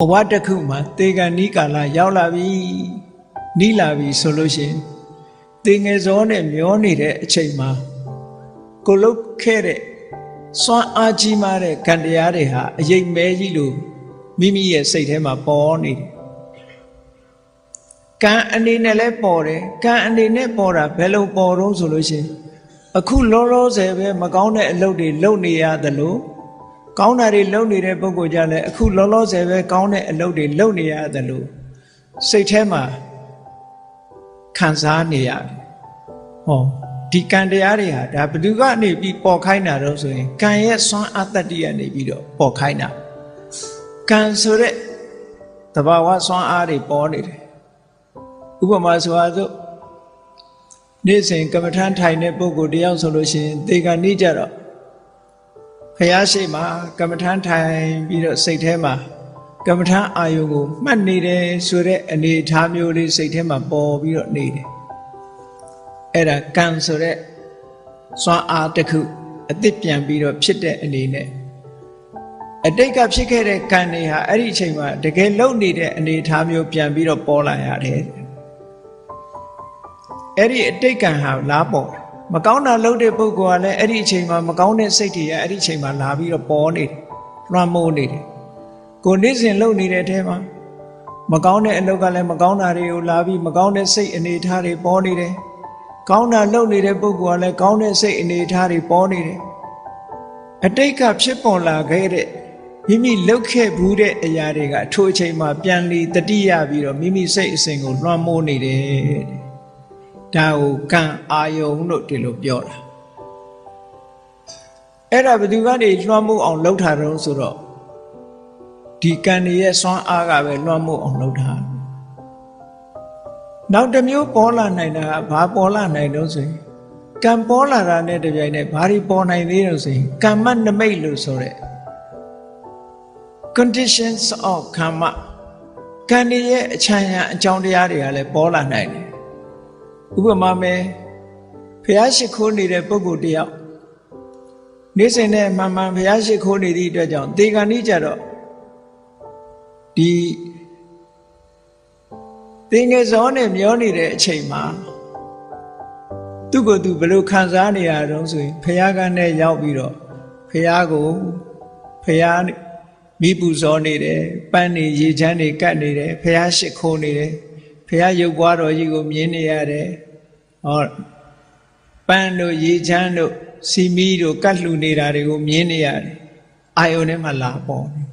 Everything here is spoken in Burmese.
ဘဝတစ်ခုမှာတေဂန်နီးကာလရောက်လာပြီနီးလာပြီဆိုလို့ရှိရင်တေငယ်စောနဲ့မျောနေတဲ့အချိန်မှာကိုလုတ်ခဲ့တဲ့စွမ်းအားကြီးမားတဲ့ကံတရားတွေဟာအရေးမဲကြီးလို့မိမိရဲ့စိတ်ထဲမှာပေါ်နေတယ်ကံအနေနဲ့လည်းပေါ်တယ်ကံအနေနဲ့ပေါ်တာဘယ်လိုပေါ်တော့ဆိုလို့ရှိရင်အခုလောလောဆယ်ပဲမကောင်းတဲ့အလုပ်တွေလုပ်နေရသလို ကောင်းတာတွေလုပ်နေတဲ့ပုဂ္ဂိုလ်ကြလည်းအခုလောလောဆယ်ပဲကောင်းတဲ့အလုပ်တွေလုပ်နေရသလိုစိတ်ထဲမှာခံစားနေရတယ်ဟောဒီကံတရားတွေဟာဒါဘယ်သူကနေပြီးပေါ်ခိုင်းတာတော့ဆိုရင်ကံရဲ့စွမ်းအတ္တတိကနေပြီးတော့ပေါ်ခိုင်းတာကံဆိုတဲ့တဘာဝစွမ်းအားတွေပေါ်နေတယ်ဥပမာဆိုအားစို့နေ့စဉ်ကမ္မထမ်းထိုင်တဲ့ပုဂ္ဂိုလ်တယောက်ဆိုလို့ရှိရင်သေကံနေ့ကြတော့ ဖះရှိမှကမ္မထမ်းထိုင်ပြီးတော့စိတ်ထဲမှာကမ္မထမ်းအာယုကိုမှတ်နေတယ်ဆိုတဲ့အနေအထားမျိုးလေးစိတ်ထဲမှာပေါ်ပြီးတော့နေတယ်အဲ့ဒါကံဆိုတဲ့စွမ်းအားတစ်ခုအသစ်ပြန်ပြီးတော့ဖြစ်တဲ့အနေနဲ့အတိတ်ကဖြစ်ခဲ့တဲ့ကံတွေဟာအဲ့ဒီအချိန်မှာတကယ်လုံနေတဲ့အနေအထားမျိုးပြန်ပြီးတော့ပေါ်လာရတယ်အဲ့ဒီအတိတ်ကံဟာလားပေါ်တယ် မကောင်းတာလုပ်တဲ့ပုဂ္ဂိုလ်ကလည်းအဲ့ဒီအချိန်မှာမကောင်းတဲ့စိတ်တွေကအဲ့ဒီအချိန်မှာလာပြီးတော့ပေါ်နေတယ်လွှမ်းမိုးနေတယ်ကိုနေ့စဉ်လုပ်နေတဲ့အထဲမှာမကောင်းတဲ့အလုပ်ကလည်းမကောင်းတာတွေကိုလာပြီးမကောင်းတဲ့စိတ်အနေအထားတွေပေါ်နေတယ်ကောင်းတာလုပ်နေတဲ့ပုဂ္ဂိုလ်ကလည်းကောင်းတဲ့စိတ်အနေအထားတွေပေါ်နေတယ်အတိတ်ကဖြစ်ပေါ်လာခဲ့တဲ့မိမိလုပ်ခဲ့ဘူးတဲ့အရာတွေကထိုအချိန်မှာပြန်လီတတိယပြီးတော့မိမိစိတ်အစဉ်ကိုလွှမ်းမိုးနေတယ်တဲ့ ဒါကိုကံအာယုံလို့ဒီလိုပြောတာအဲ့ဒါဘယ်သူကနေလွှမ်းမိုးအောင်လုပ်ထားတော့ဆိုတော့ဒီကံတွေရဲ့စွမ်းအားကပဲလွှမ်းမိုးအောင်လုပ်ထားနောက်တစ်မျိုးပေါ်လာနိုင်တာကဘာပေါ်လာနိုင်တော့ဆိုရင်ကံပေါ်လာတာနဲ့တပြိုင်နက်ဘာတွေပေါ်နိုင်သေးလို့ဆိုရင်ကမ္မနမိတ်လို့ဆိုတဲ့ conditions of karma ကံတွေရဲ့အချမ်းရအကြောင်းတရားတွေကလည်းပေါ်လာနိုင်တယ် ဥပမာမဲ့ဘုရားရှိခိုးနေတဲ့ပုဂ္ဂိုလ်တယောက်နေ့စဉ်နဲ့မှန်မှန်ဘုရားရှိခိုးနေသည့်အတွက်ကြောင့်တေဂန်ဤကြတော့ဒီသင်္ကေဇောနဲ့မျောနေတဲ့အချိန်မှာသူ့ကိုယ်သူဘယ်လိုခံစားနေရတော့ဆိုရင်ဘုရားကနဲ့ရောက်ပြီးတော့ဘုရားကိုဘုရားမိပူဇော်နေတယ်ပန်းနေရေချမ်းနေကတ်နေတယ်ဘုရားရှိခိုးနေတယ် ဘုရားရုပ်ပွားတော်ကြီးကိုမြင်နေရတယ်ဟောပန်းတို့ရေချမ်းတို့စီမီတို့ကတ်လှူနေတာတွေကိုမြင်နေရတယ်အာယုန်ထဲမှာလာပေါ်တယ်